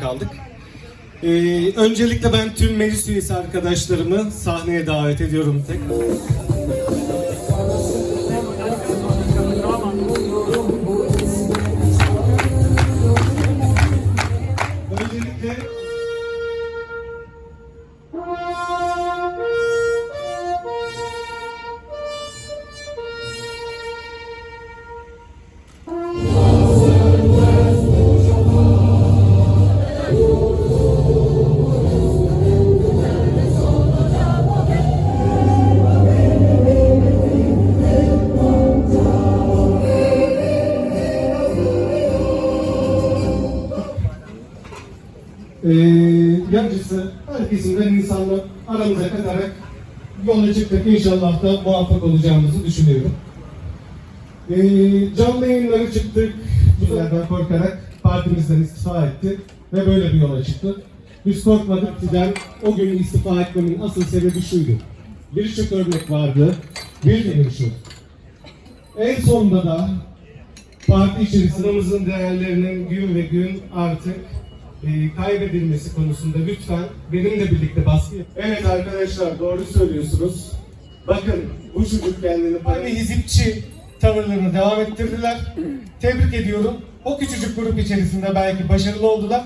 kaldık. Ee, öncelikle ben tüm meclis üyesi arkadaşlarımı sahneye davet ediyorum tek. Öncelikle Ee, yancısı herkesinden insanlar aramıza katarak yola çıktık. İnşallah da muvaffak olacağımızı düşünüyorum. Ee, canlı yayınlara çıktık. Bizlerden korkarak partimizden istifa etti ve böyle bir yola çıktık. Biz korkmadık Fidan. O gün istifa etmemin asıl sebebi şuydu. Birçok örnek vardı. Bir de şu. En sonunda da parti içerisindemizin değerlerinin gün ve gün artık e, kaybedilmesi konusunda lütfen benimle birlikte baskı yapın. Evet arkadaşlar doğru söylüyorsunuz. Bakın bu çocuk kendini hani hizipçi tavırlarını devam ettirdiler. Tebrik ediyorum. O küçücük grup içerisinde belki başarılı oldular.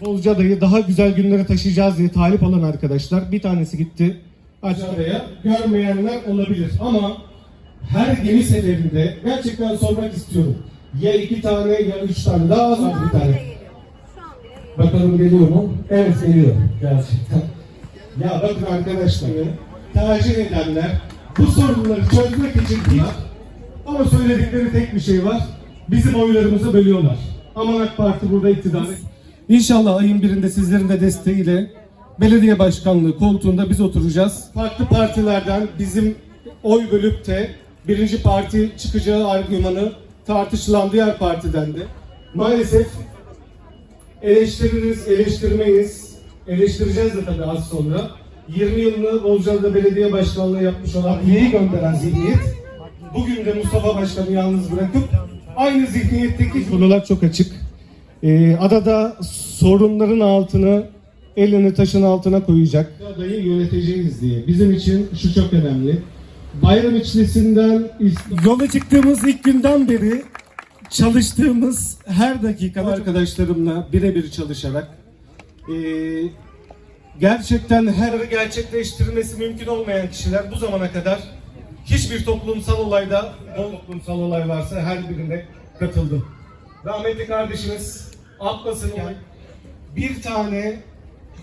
Bozcaada'yı daha güzel günlere taşıyacağız diye talip olan arkadaşlar bir tanesi gitti aşağıya görmeyenler olabilir ama her gemi seferinde gerçekten sormak istiyorum. Ya iki tane ya üç tane daha az mı bir tane? Bakalım geliyor mu? Evet geliyor gerçekten. Ya bakın arkadaşlar tercih edenler bu sorunları çözmek için değil ama söyledikleri tek bir şey var. Bizim oylarımızı bölüyorlar. Aman AK Parti burada iktidar. İnşallah ayın birinde sizlerin de desteğiyle belediye başkanlığı koltuğunda biz oturacağız. Farklı partilerden bizim oy bölüp de birinci parti çıkacağı argümanı tartışılan diğer partiden de maalesef eleştiririz, eleştirmeyiz. Eleştireceğiz de tabii az sonra. 20 yılını Bozcaada Belediye Başkanlığı yapmış olan iyi gönderen zihniyet bugün de Mustafa Başkan'ı yalnız bırakıp aynı zihniyetteki konular çok açık. Ee, adada sorunların altını elini taşın altına koyacak. Adayı yöneteceğiz diye. Bizim için şu çok önemli. Bayram içlisinden yola çıktığımız ilk günden beri çalıştığımız her dakika arkadaşlarımla birebir çalışarak ee, gerçekten her gerçekleştirmesi mümkün olmayan kişiler bu zamana kadar hiçbir toplumsal olayda o toplumsal olay varsa her birine katıldım. Rahmetli kardeşimiz atlasın bir tane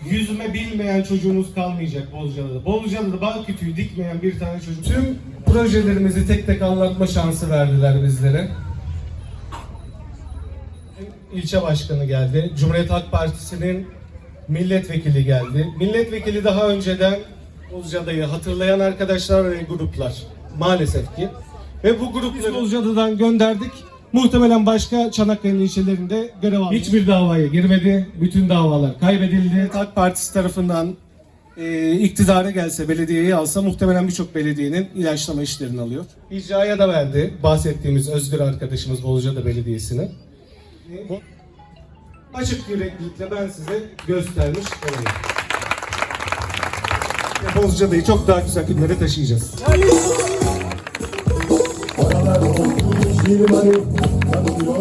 yüzme bilmeyen çocuğumuz kalmayacak Bozcaada'da. Bozcaada'da bal kütüğü dikmeyen bir tane çocuk. Tüm projelerimizi tek tek anlatma şansı verdiler bizlere. İlçe başkanı geldi. Cumhuriyet Halk Partisi'nin milletvekili geldi. Milletvekili daha önceden Bozcaada'yı hatırlayan arkadaşlar ve gruplar. Maalesef ki. Ve bu grupları Bozcaada'dan gönderdik. Muhtemelen başka Çanakkale'nin ilçelerinde görev aldı. Hiçbir davaya girmedi. Bütün davalar kaybedildi. AK Partisi tarafından e, iktidara gelse, belediyeyi alsa muhtemelen birçok belediyenin ilaçlama işlerini alıyor. İcraya da verdi bahsettiğimiz Özgür arkadaşımız Bozcaada Belediyesi'ne. Açık yüreklilikle ben size göstermiş olayım. Bozcaada'yı çok daha güzel günlere taşıyacağız. 昼間です。